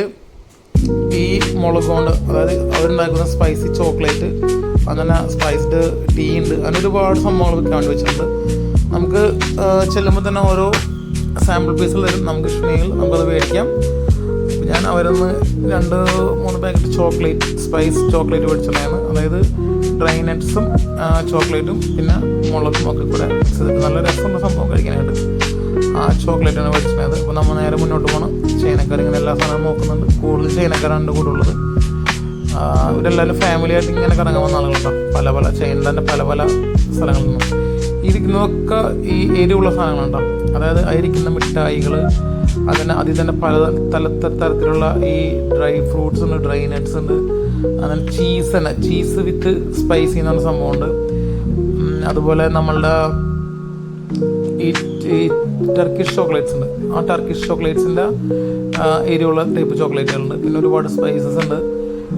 ഈ മുളക് കൊണ്ട് അതായത് അവരുണ്ടാക്കുന്ന സ്പൈസി ചോക്ലേറ്റ് അങ്ങനെ സ്പൈസ്ഡ് ടീ ഉണ്ട്. അങ്ങനെ ഒരുപാട് സംഭവങ്ങൾ വിൽക്കാൻ വെച്ചിട്ടുണ്ട് നമുക്ക് ചെല്ലുമ്പോൾ തന്നെ ഓരോ സാമ്പിൾ പീസുകൾ തരും നമുക്ക് ഇഷ്ടമെങ്കിൽ നമുക്കത് മേടിക്കാം. ഞാൻ അവരൊന്ന് രണ്ട് മൂന്ന് പാക്കറ്റ് ചോക്ലേറ്റ് സ്പൈസ് ചോക്ലേറ്റ് മേടിച്ചിട്ടുണ്ടായിരുന്നു. അതായത് ഡ്രൈ നട്ട്സും ചോക്ലേറ്റും പിന്നെ മുളകും ഒക്കെ കൂടെ നല്ല രസമുള്ള സംഭവം കഴിക്കാനായിട്ട്. ആ ചോക്ലേറ്റാണ് മേടിച്ചിട്ടുണ്ടായത് അപ്പോൾ നമ്മൾ നേരെ മുന്നോട്ട് പോകണം ചൈനക്കാർ ഇങ്ങനെ എല്ലാ സാധനവും നോക്കുന്നുണ്ട്. കൂടുതൽ ചൈനക്കാരാണ് കൂടെ ഉള്ളത്. ഇവരെല്ലാവരും ഫാമിലി ആയിട്ട് ഇങ്ങനെ കറങ്ങാൻ വന്ന ആളുകളുണ്ടാവും പല പല ചൈനയിൽ തന്നെ പല പല സ്ഥലങ്ങളിൽ നിന്നും. ഇരിക്കുന്നതൊക്കെ ഈ എരിവുള്ള സാധനങ്ങളുണ്ടാവും അതായത് അതിരിക്കുന്ന മിഠായികൾ അതിന് അതിൽ തന്നെ പല തല തരത്തിലുള്ള ഈ ഡ്രൈ ഫ്രൂട്ട്സ് ഉണ്ട് ഡ്രൈ നട്ട്സ് ഉണ്ട്. അങ്ങനെ ചീസ് തന്നെ. ചീസ് വിത്ത് സ്പൈസി എന്ന് പറഞ്ഞ സംഭവമുണ്ട്. അതുപോലെ നമ്മളുടെ ഈ ഈ ടർക്കിഷ് ചോക്ലേറ്റ്സ് ഉണ്ട്. ആ ടർക്കിഷ് ചോക്ലേറ്റ്സിന്റെ എരിവുള്ള ടൈപ്പ് ചോക്ലേറ്റുകളുണ്ട് പിന്നെ ഒരുപാട് സ്പൈസസ് ഉണ്ട്.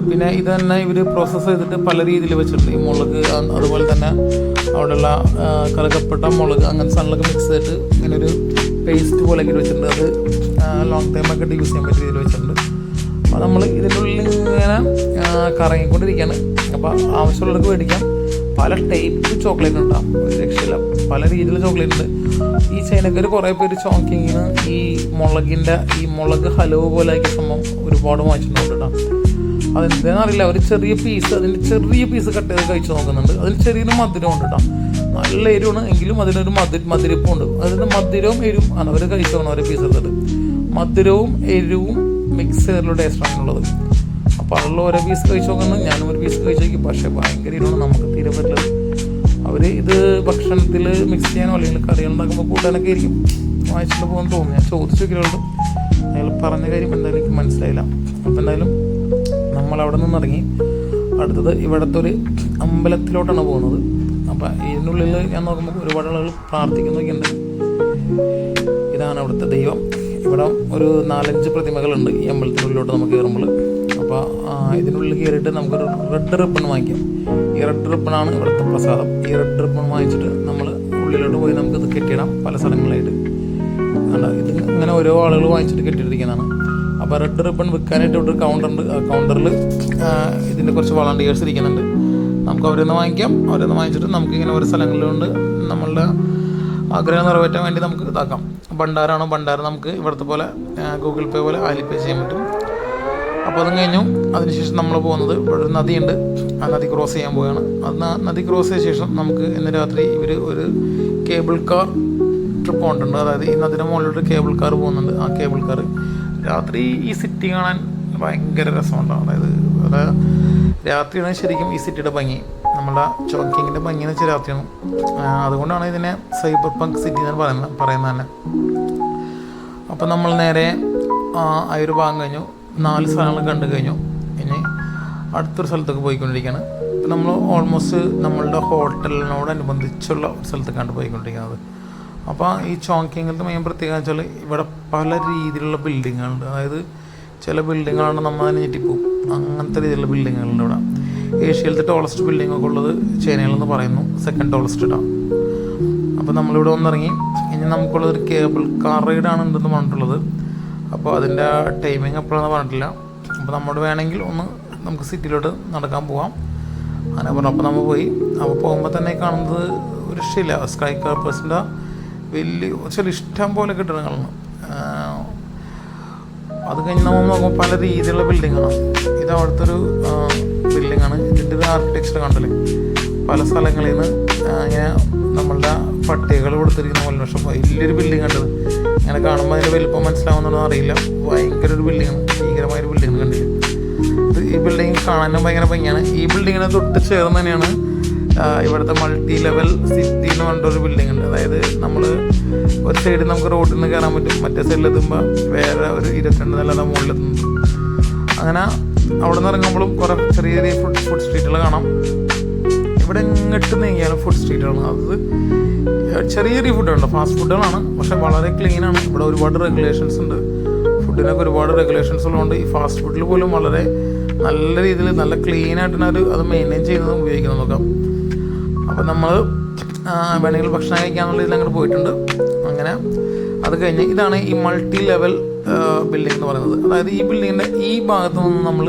പിന്നെ ഇത് തന്നെ ഇവർ പ്രോസസ്സ് ചെയ്തിട്ട് പല രീതിയിൽ വെച്ചിട്ടുണ്ട്. ഈ മുളക് അതുപോലെ തന്നെ അവിടെയുള്ള കറുകപ്പെട്ട മുളക് അങ്ങനത്തെ സാധനങ്ങളൊക്കെ മിക്സ് ചെയ്തിട്ട് ഇങ്ങനെ ഒരു പേസ്റ്റ് പോലെ ഇങ്ങനെ വെച്ചിട്ടുണ്ട്. അത് ലോങ് ടൈം ഒക്കെ യൂസ് ചെയ്യാൻ പറ്റിയ രീതിയിൽ വെച്ചിട്ടുണ്ട്. അപ്പോൾ നമ്മൾ ഇതിനുള്ളിൽ ഇങ്ങനെ കറങ്ങിക്കൊണ്ടിരിക്കുകയാണ് അപ്പോൾ ആവശ്യമുള്ളവർക്ക് മേടിക്കാം. പല ടൈപ്പ് ചോക്ലേറ്റ് ഉണ്ടാവും. രക്ഷയില്ല. പല രീതിയിലുള്ള ചോക്ലേറ്റ് ഉണ്ട്. ഈ ചൈനക്കാർ കുറേ പേര് ചോക്കിങ്ങിന് ഈ മുളകിന്റെ ഈ മുളക് ഹലോ പോലെ ആക്കിയ സംഭവം ഒരുപാട് വാങ്ങിച്ചിട്ടുണ്ട് അതെന്താണെന്ന് അറിയില്ല. ഒരു ചെറിയ പീസ് അതിന്റെ ചെറിയ പീസ് കട്ട് ചെയ്ത് കഴിച്ചു നോക്കുന്നുണ്ട്. അതിൽ ചെറിയൊരു മധുരം ഉണ്ട് കേട്ടോ. നല്ല എരിവാണ്. എങ്കിലും അതിനൊരു മധുര മധുരപ്പുണ്ട് അതായത് മധുരവും എരിവും ആണ് അവർ കഴിച്ചു നോക്കണം ഓരോ പീസ് എടുത്തിട്ട്. മധുരവും എരിവും മിക്സ് ചെയ്തിട്ടുള്ള ടേസ്റ്റാണ് അപ്പോൾ അതിലുള്ള ഓരോ പീസ് കഴിച്ച് നോക്കുന്നത് ഞാനും ഒരു പീസ് കഴിച്ച് നോക്കി. പക്ഷേ ഭയങ്കര ഇരുന്ന് നമുക്ക് തീരെ പറ്റില്ല. അവർ ഇത് ഭക്ഷണത്തിൽ മിക്സ് ചെയ്യാനോ അല്ലെങ്കിൽ കറികൾ ഉണ്ടാക്കുമ്പോൾ കൂട്ടാനൊക്കെ ആയിരിക്കും. വായിച്ചിട്ട് പോകാൻ തോന്നുന്നു. ഞാൻ ചോദിച്ചു നോക്കിയുള്ളൂ അയാൾ പറഞ്ഞ കാര്യം എന്തായാലും എനിക്ക് മനസ്സിലായില്ല. അപ്പോൾ എന്തായാലും നമ്മൾ അവിടെ നിന്ന് ഇറങ്ങി. അടുത്തത് ഇവിടുത്തെ ഒരു അമ്പലത്തിലോട്ടാണ് പോകുന്നത്. അപ്പം ഇതിനുള്ളിൽ ഞാൻ നോക്കുമ്പോൾ ഒരുപാട് ആളുകൾ പ്രാർത്ഥിക്കുന്നൊക്കെ ഉണ്ട് ഇതാണ് അവിടുത്തെ ദൈവം. ഇവിടെ ഒരു നാലഞ്ച് പ്രതിമകളുണ്ട് ഈ അമ്പലത്തിനുള്ളിലോട്ട് നമുക്ക് കയറുമ്പോൾ. അപ്പോൾ ഇതിനുള്ളിൽ കയറിയിട്ട് നമുക്ക് റെഡ് റിബൺ വാങ്ങിക്കാം. ഈ റെഡ് റിബണാണ് ഇവിടുത്തെ പ്രസാദം. ഈ റെഡ് റിബൺ വാങ്ങിച്ചിട്ട് നമ്മൾ ഉള്ളിലോട്ട് പോയി നമുക്കിത് കെട്ടിയിടാം പല സ്ഥലങ്ങളിലായിട്ട്. കണ്ട? ഇത് ഇങ്ങനെ ഓരോ ആളുകൾ വാങ്ങിച്ചിട്ട് കെട്ടിയിട്ടിരിക്കുന്നതാണ്. അപ്പോൾ റെഡ് റിബൺ വിൽക്കാനായിട്ട് ഇവിടെ ഒരു കൗണ്ടറുണ്ട് കൗണ്ടറിൽ ഇതിന്റെ കുറച്ച് വളണ്ടിയേഴ്സ് ഇരിക്കുന്നുണ്ട്. നമുക്ക് അവരിൽ നിന്ന് വാങ്ങിക്കാം. അവരിൽ നിന്ന് വാങ്ങിച്ചിട്ട് നമുക്കിങ്ങനെ ഓരോ സ്ഥലങ്ങളിലുണ്ട് നമ്മളുടെ ആഗ്രഹം നിറവേറ്റാൻ വേണ്ടി നമുക്ക് ഇതാക്കാം. ഭണ്ഡാരമാണോ ഭണ്ഡാരം നമുക്ക് ഇവിടുത്തെ പോലെ ഗൂഗിൾ പേ പോലെ ആലിപ്പേ ചെയ്യാൻ പറ്റും. അപ്പോൾ അതും കഴിഞ്ഞു. അതിനുശേഷം നമ്മൾ പോകുന്നത് ഇവിടെ ഒരു നദിയുണ്ട്. ആ നദി ക്രോസ് ചെയ്യാൻ പോവുകയാണ്. അത് നദി ക്രോസ് ചെയ്ത ശേഷം നമുക്ക് ഇന്ന് രാത്രി ഇവർ ഒരു കേബിൾ കാർ ട്രിപ്പ് പോകുന്നുണ്ട് അതായത് ഈ നദിയുടെ മുകളിലൊരു കേബിൾ കാർ പോകുന്നുണ്ട്. ആ കേബിൾ കാർ രാത്രി ഈ സിറ്റി കാണാൻ ഭയങ്കര രസമുണ്ടാവും അതായത് അതായത് രാത്രിയാണ് ശരിക്കും ഈ സിറ്റിയുടെ ഭംഗി. നമ്മുടെ ചോക്കിങ്ങിന്റെ ഭംഗി എന്ന് വെച്ചാൽ രാത്രിയാണ്. അതുകൊണ്ടാണ് ഇതിനെ സൈബർ പങ്ക് സിറ്റി എന്ന് പറയുന്നത് പറയുന്നത് തന്നെ. അപ്പം നമ്മൾ നേരെ ആ ആ ഒരു ഭാഗം കഴിഞ്ഞു. നാല് സ്ഥലങ്ങൾ കണ്ടു കഴിഞ്ഞു. ഇനി അടുത്തൊരു സ്ഥലത്തേക്ക് പോയിക്കൊണ്ടിരിക്കുകയാണ്. ഇപ്പം നമ്മൾ ഓൾമോസ്റ്റ് നമ്മളുടെ ഹോട്ടലിനോടനുബന്ധിച്ചുള്ള ഒരു സ്ഥലത്തേക്കാണ് പോയിക്കൊണ്ടിരിക്കുന്നത്. അപ്പോൾ ഈ ചോങ്കിങ്ങിലത്തെ മെയിൻ പ്രത്യേകത വെച്ചാൽ ഇവിടെ പല രീതിയിലുള്ള ബിൽഡിങ്ങുകളുണ്ട് അതായത് ചില ബിൽഡിങ്ങുകളാണ് നമ്മൾ തന്നെ ഞെട്ടിപ്പോവും അങ്ങനത്തെ രീതിയിലുള്ള ബിൽഡിങ്ങുകളുണ്ട് ഇവിടെ. ഏഷ്യയിലത്തെ ടോളസ്റ്റ് ബിൽഡിംഗ് ഒക്കെ ഉള്ളത് ചൈനയിലെന്ന് പറയുന്നു. സെക്കൻഡ് ടോളസ്റ്റ് ഇടാം. അപ്പോൾ നമ്മളിവിടെ വന്നിറങ്ങി. ഇനി നമുക്കുള്ളത് ഒരു കേബിൾ കാർ റൈഡാണ് ഉണ്ടെന്ന് പറഞ്ഞിട്ടുള്ളത്. അപ്പോൾ അതിന്റെ ടൈമിങ് എപ്പോഴാണെന്ന് പറഞ്ഞിട്ടില്ല. അപ്പോൾ നമ്മോട് വേണമെങ്കിൽ ഒന്ന് നമുക്ക് സിറ്റിയിലോട്ട് നടക്കാൻ പോവാം. അങ്ങനെ പറഞ്ഞു അപ്പോൾ നമ്മൾ പോയി. അപ്പോൾ പോകുമ്പോൾ തന്നെ കാണുന്നത് ഒരു രക്ഷയില്ല സ്കൈ കാർപ്പേഴ്സിന്റെ വലിയ ചില ഇഷ്ടം പോലെ കെട്ടിടങ്ങളാണ്. അത് കഴിഞ്ഞ് നമ്മൾ നോക്കുമ്പോൾ പല രീതിയിലുള്ള ബിൽഡിങ്ങാണ് ഇത് അവിടുത്തെ ഒരു ബിൽഡിങ്ങാണ് ഇതിന്റെ ഒരു ആർക്കിടെക്ചർ കണ്ടല്ലേ? പല സ്ഥലങ്ങളിൽ നിന്ന് ഇങ്ങനെ നമ്മളുടെ പട്ടികകൾ കൊടുത്തിരിക്കുന്ന പോലെ പക്ഷെ വലിയൊരു ബിൽഡിംഗ് കണ്ടത്. അങ്ങനെ കാണുമ്പോൾ അതിന്റെ വലിപ്പം മനസ്സിലാവുന്നതെന്ന് അറിയില്ല. ഭയങ്കര ഒരു ബിൽഡിങ്ങാണ് ഭീകരമായ ഒരു ബിൽഡിംഗ് കണ്ടില്ല ഈ ബിൽഡിംഗ് കാണാനും ഭയങ്കര ഭംഗിയാണ്. ഈ ബിൽഡിങ്ങിനെ തൊട്ട് ചേർന്ന് തന്നെയാണ് ഇവിടുത്തെ മൾട്ടി ലെവൽ സിറ്റി എന്ന് പറഞ്ഞിട്ടൊരു ബിൽഡിംഗ് ഉണ്ട്. അതായത് നമ്മൾ ഒരു സൈഡിൽ നമുക്ക് റോഡിൽ നിന്ന് കയറാൻ പറ്റും. മറ്റേ സൈഡിൽ എത്തുമ്പോൾ വേറെ ഒരു ഇരുപത്തിരണ്ട് നില മുകളിലെത്തുന്നു അങ്ങനെ അവിടെ നിന്ന് ഇറങ്ങുമ്പോഴും കുറേ ചെറിയ ചെറിയ ഫുഡ് ഫുഡ് സ്ട്രീറ്റുകൾ കാണാം. ഇവിടെ എങ്ങോട്ട് നീങ്ങിയാലും ഫുഡ് സ്ട്രീറ്റാണ് അത് ചെറിയ ചെറിയ ഫുഡുണ്ട് ഫാസ്റ്റ് ഫുഡുകളാണ് പക്ഷെ വളരെ ക്ലീനാണ് ഇവിടെ ഒരുപാട് റെഗുലേഷൻസ് ഉണ്ട്. ഫുഡിനൊക്കെ ഒരുപാട് റെഗുലേഷൻസ് ഉള്ളതുകൊണ്ട് ഈ ഫാസ്റ്റ് ഫുഡിൽ പോലും വളരെ നല്ല രീതിയിൽ നല്ല ക്ലീൻ ആയിട്ട് അത് മെയിന്റെയിൻ ചെയ്യുന്നത് ഉപയോഗിക്കുന്നത് നോക്കാം അപ്പം നമ്മൾ വേണമെങ്കിൽ ഭക്ഷണം കഴിക്കാനുള്ള ഇതിൽ അങ്ങോട്ട് പോയിട്ടുണ്ട്. അങ്ങനെ അത് കഴിഞ്ഞ് ഇതാണ് ഈ മൾട്ടി ലെവൽ ബിൽഡിംഗ് എന്ന് പറയുന്നത്. അതായത് ഈ ബിൽഡിങ്ങിന്റെ ഈ ഭാഗത്ത് നിന്ന് നമ്മൾ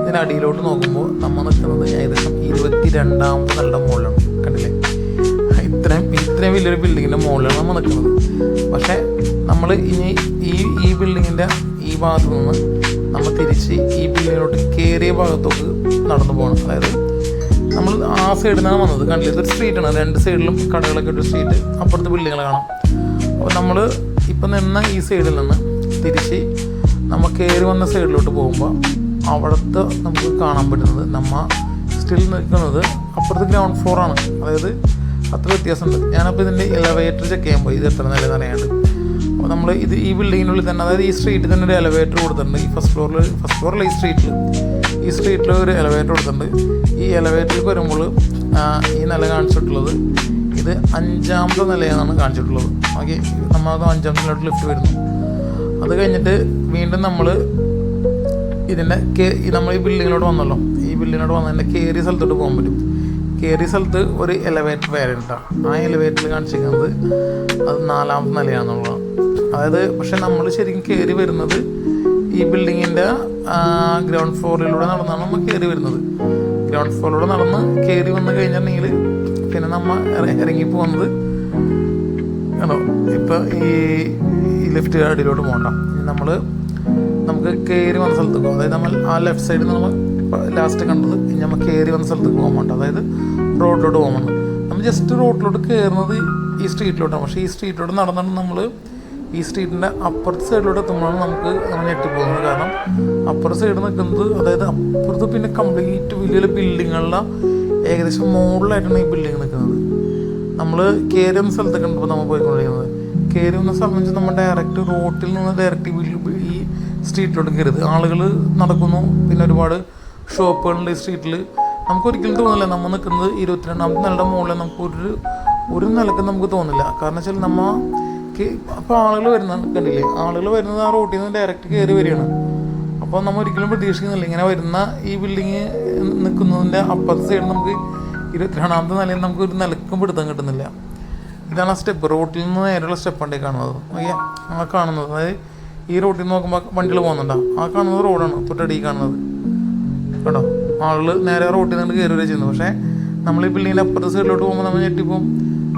ഇതിന്റെ അടിയിലോട്ട് നോക്കുമ്പോൾ നമ്മൾ നിൽക്കുന്നത് ഏകദേശം ഇരുപത്തി രണ്ടാമത്തെ നിലയുടെ മുകളിലാണ് കണ്ടില്ലേ? ഇത്രയും ഇത്രയും വലിയൊരു ബിൽഡിങ്ങിന്റെ മുകളിലാണ് നമ്മൾ നിൽക്കുന്നത്. പക്ഷേ നമ്മൾ ഇനി ഈ ഈ ബിൽഡിങ്ങിന്റെ ഈ ഭാഗത്ത് നിന്ന് നമ്മൾ തിരിച്ച് ഈ ബിൽഡിങ്ങിലോട്ട് കയറിയ ഭാഗത്തോട്ട് നടന്നു പോകണം. അതായത് നമ്മൾ ആ സൈഡിൽ നിന്നാണ് വന്നത്. കണ്ടില്ല? ഇതൊരു സ്ട്രീറ്റാണ് രണ്ട് സൈഡിലും കടകളൊക്കെ ഒരു സ്ട്രീറ്റ് അപ്പുറത്ത് ബിൽഡിങ്ങുകൾ കാണാം. അപ്പോൾ നമ്മൾ ഇപ്പം നിന്ന ഈ സൈഡിൽ നിന്ന് തിരിച്ച് നമ്മൾ കയറി വന്ന സൈഡിലോട്ട് പോകുമ്പോൾ അവിടുത്തെ നമുക്ക് കാണാൻ പറ്റുന്നത് നമ്മ സ്റ്റിൽ നിൽക്കുന്നത് അപ്പുറത്ത് ഗ്രൗണ്ട് ഫ്ലോറാണ് അതായത് അത്ര വ്യത്യാസമുണ്ട്. ഞാനപ്പോൾ ഇതിന്റെ എലവേറ്റർ ചെക്ക് ചെയ്യാൻ പോയി. ഇത് എത്ര നില അറിയാണ്ട്. അപ്പോൾ നമ്മൾ ഇത് ഈ ബിൽഡിങ്ങിനുള്ളിൽ തന്നെ അതായത് ഈ സ്ട്രീറ്റിൽ തന്നെ ഒരു എലവേറ്റർ കൊടുത്തിട്ടുണ്ട്. ഈ ഫസ്റ്റ് ഫ്ലോറിൽ ഫസ്റ്റ് ഫ്ലോറിൽ ഈ സ്ട്രീറ്റിൽ ഈ സ്ട്രീറ്റിൽ ഒരു എലവേറ്റർ കൊടുത്തിട്ടുണ്ട്. ഈ എലവേറ്ററിൽ വരുമ്പോൾ ഈ നില കാണിച്ചിട്ടുള്ളത് ഇത് അഞ്ചാമത്തെ നിലയാണ് കാണിച്ചിട്ടുള്ളത്. ഓക്കെ നമ്മളത് അഞ്ചാമത്തെ നിലയോട്ട് ലിഫ്റ്റ് വരുന്നു. അത് കഴിഞ്ഞിട്ട് വീണ്ടും നമ്മൾ ഇതിന്റെ കേ- നമ്മൾ ഈ ബിൽഡിങ്ങിലോട്ട് വന്നല്ലോ. ഈ ബിൽഡിങ്ങിലോട്ട് വന്നതിന്റെ കയറിയ സ്ഥലത്തോട്ട് പോകാൻ പറ്റും. കയറിയ സ്ഥലത്ത് ഒരു എലവേറ്റർ വേറെയുണ്ടാണ് ആ എലവേറ്ററിൽ കാണിച്ചിരിക്കുന്നത് അത് നാലാമത്തെ നിലയാണെന്നുള്ളതാണ്. അതായത് പക്ഷെ നമ്മൾ ശരിക്കും കയറി വരുന്നത് ഈ ബിൽഡിങ്ങിന്റെ ഗ്രൗണ്ട് ഫ്ലോറിലൂടെ നടന്നാണ് നമ്മൾ കയറി വരുന്നത്. ഗ്രൗണ്ട് ഫ്ലോറിലൂടെ നടന്ന് കയറി വന്ന് കഴിഞ്ഞിട്ടുണ്ടെങ്കിൽ പിന്നെ നമ്മൾ ഇറങ്ങി പോകുന്നത് കണ്ടോ? ഇപ്പൊ ഈ ലിഫ്റ്റ് ഗാർഡിലോട്ട് പോകണ്ട. നമ്മൾ നമുക്ക് കയറി വന്ന സ്ഥലത്തേക്ക് പോകും. അതായത് നമ്മൾ ആ ലെഫ്റ്റ് സൈഡിൽ നിന്ന് നമ്മൾ ലാസ്റ്റ് കണ്ടത് നമ്മൾ കയറി വന്ന സ്ഥലത്തേക്ക് വേണ്ട. അതായത് റോഡിലോട്ട് വേണ്ട. നമ്മൾ ജസ്റ്റ് റോഡിലോട്ട് കയറുന്നത് ഈ സ്ട്രീറ്റിലോട്ടാണ് പക്ഷേ ഈ സ്ട്രീറ്റിലോട്ട് നടന്നിട്ട് നമ്മൾ ഈ സ്ട്രീറ്റിന്റെ അപ്പുറത്തെ സൈഡിലോട്ട് എത്തുമ്പോഴാണ് നമുക്ക് നമ്മൾ ഞെട്ടിപ്പോകുന്നത്. കാരണം അപ്പുറത്തെ സൈഡ് നിൽക്കുന്നത് അതായത് അപ്പുറത്ത് പിന്നെ കംപ്ലീറ്റ് വലിയ വലിയ ബിൽഡിങ്ങുകളുടെ ഏകദേശം മുകളിലായിട്ടാണ് ഈ ബിൽഡിങ് നിൽക്കുന്നത്. നമ്മൾ കയറിയ സ്ഥലത്തൊക്കെ ഉണ്ടപ്പോൾ നമ്മൾ പോയിക്കൊണ്ടിരിക്കുന്നത്. കയറി വന്ന സ്ഥലം നമ്മൾ ഡയറക്റ്റ് റോട്ടിൽ നിന്ന് ഡയറക്റ്റ് സ്ട്രീറ്റിലോട്ട് കയറിയത് ആളുകൾ നടക്കുന്നു. പിന്നെ ഒരുപാട് ഷോപ്പുകളുണ്ട് സ്ട്രീറ്റിൽ നമുക്കൊരിക്കലും തോന്നില്ല നമ്മൾ നിൽക്കുന്നത് ഇരുപത്തിരണ്ടാമത്തെ നല്ല മുകളിൽ നമുക്കൊരു ഒരു നിലയ്ക്ക് നമുക്ക് തോന്നില്ല. കാരണം വെച്ചാൽ നമ്മ അപ്പോൾ ആളുകൾ വരുന്ന കണ്ടില്ലേ? ആളുകൾ വരുന്നത് ആ റോട്ടിൽ നിന്ന് ഡയറക്റ്റ് കയറി വരികയാണ്. അപ്പോൾ നമ്മൾ ഒരിക്കലും പ്രതീക്ഷിക്കുന്നില്ല. ഇങ്ങനെ വരുന്ന ഈ ബിൽഡിങ് നിൽക്കുന്നതിന്റെ അപ്പുറത്തെ സൈഡ് നമുക്ക് ഇരുപത്തിരണ്ടാമത്തെ നിലയിൽ നമുക്ക് ഒരു നിലക്കും പിടുത്തം കിട്ടുന്നില്ല. ഇതാണ് ആ സ്റ്റെപ്പ് റോട്ടിൽ നിന്ന് നേരെയുള്ള സ്റ്റെപ്പാണ് ഈ കാണുന്നത്. ഓക്കെ ആ കാണുന്നത്. അതായത് ഈ റോട്ടിൽ നിന്ന് നോക്കുമ്പോൾ വണ്ടികൾ പോകുന്നുണ്ടോ? ആ കാണുന്നത് റോഡാണ് തൊട്ടടി കാണുന്നത്. കേട്ടോ? ആളുകൾ നേരെ റോട്ടിൽ നിന്ന് കയറി വരെ ചെയ്യുന്നു പക്ഷേ നമ്മൾ ഈ ബിൽഡിങ്ങിന്റെ അപ്പുറത്തെ സൈഡിലോട്ട് പോകുമ്പോൾ നമ്മൾ ഞെട്ടിപ്പോവും.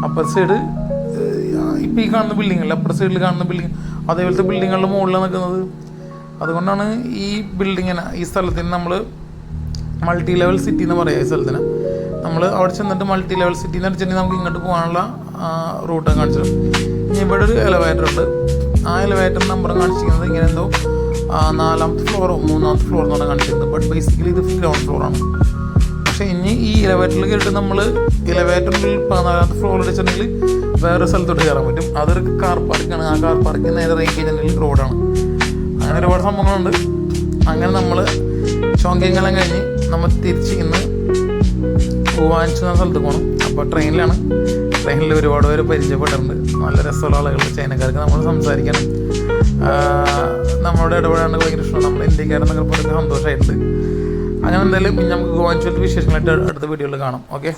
അപ്പുറത്തെ സൈഡ് ഇപ്പം ഈ കാണുന്ന ബിൽഡിങ്ങല്ല അപ്പുറത്തെ സൈഡിൽ കാണുന്ന ബിൽഡിംഗ് അതേപോലത്തെ ബിൽഡിങ്ങുകളുടെ മുകളിലാണ് നിൽക്കുന്നത്. അതുകൊണ്ടാണ് ഈ ബിൽഡിങ്ങിന് ഈ സ്ഥലത്തിന് നമ്മൾ മൾട്ടി ലെവൽ സിറ്റി എന്ന് പറയാം ഈ സ്ഥലത്തിന്. നമ്മൾ അവിടെ ചെന്നിട്ട് മൾട്ടി ലെവൽ സിറ്റി എന്ന് വെച്ചിട്ടുണ്ടെങ്കിൽ നമുക്ക് ഇങ്ങോട്ട് പോകാനുള്ള റൂട്ട് കാണിച്ചു. ഇനി ഇവിടെ ഒരു എലവേറ്റർ ഉണ്ട്. ആ എലവേറ്റർ നമ്പർ കാണിച്ചിരിക്കുന്നത് ഇങ്ങനെ എന്തോ നാലാമത്തെ ഫ്ലോറോ മൂന്നാമത്തെ ഫ്ലോർ എന്നാണ് കാണിച്ചിരുന്നത് ബട്ട് ബേസിക്കലി ഇത് ഗ്രൗണ്ട് ഫ്ലോറാണ് പക്ഷേ ഇനി ഈ ഇലവേറ്ററിൽ കയറിയിട്ട് നമ്മൾ ഇലവേറ്ററിൽ പതിനാലാമത്തെ ഫ്ലോറിൽ അടിച്ചിട്ടുണ്ടെങ്കിൽ വേറെ സ്ഥലത്തോട്ട് കയറാൻ പറ്റും. അതൊരു കാർ പാർക്കാണ് ആ കാർ പാർക്ക് നേരെ റേക്ക് കഴിഞ്ഞിട്ടുണ്ടെങ്കിൽ റോഡാണ് അങ്ങനെ ഒരുപാട് സംഭവങ്ങളുണ്ട്. അങ്ങനെ നമ്മൾ ചോങ്കിങ്ങെല്ലാം കഴിഞ്ഞ് നമ്മൾ തിരിച്ച് ഇന്ന് എന്ന സ്ഥലത്ത് പോകണം അപ്പോൾ ട്രെയിനിലാണ് ട്രെയിനിൽ ഒരുപാട് പേര് പരിചയപ്പെട്ടിട്ടുണ്ട്. നല്ല രസമുള്ള ആളുകൾ ചൈനക്കാർക്ക് നമ്മൾ സംസാരിക്കണം. നമ്മുടെ ഇടപെടാണ്ട് ഭയങ്കര ഇഷ്ടമാണ് നമ്മൾ ഇന്ത്യക്കാരെന്നൊക്കെ പറയുന്നത് സന്തോഷമായിട്ടുണ്ട്. അങ്ങനെ എന്തായാലും നമുക്ക് ഗോവാഞ്ചുവൽ വിശേഷങ്ങളായിട്ട് അടുത്ത വീഡിയോയിൽ കാണാം. ഓക്കെ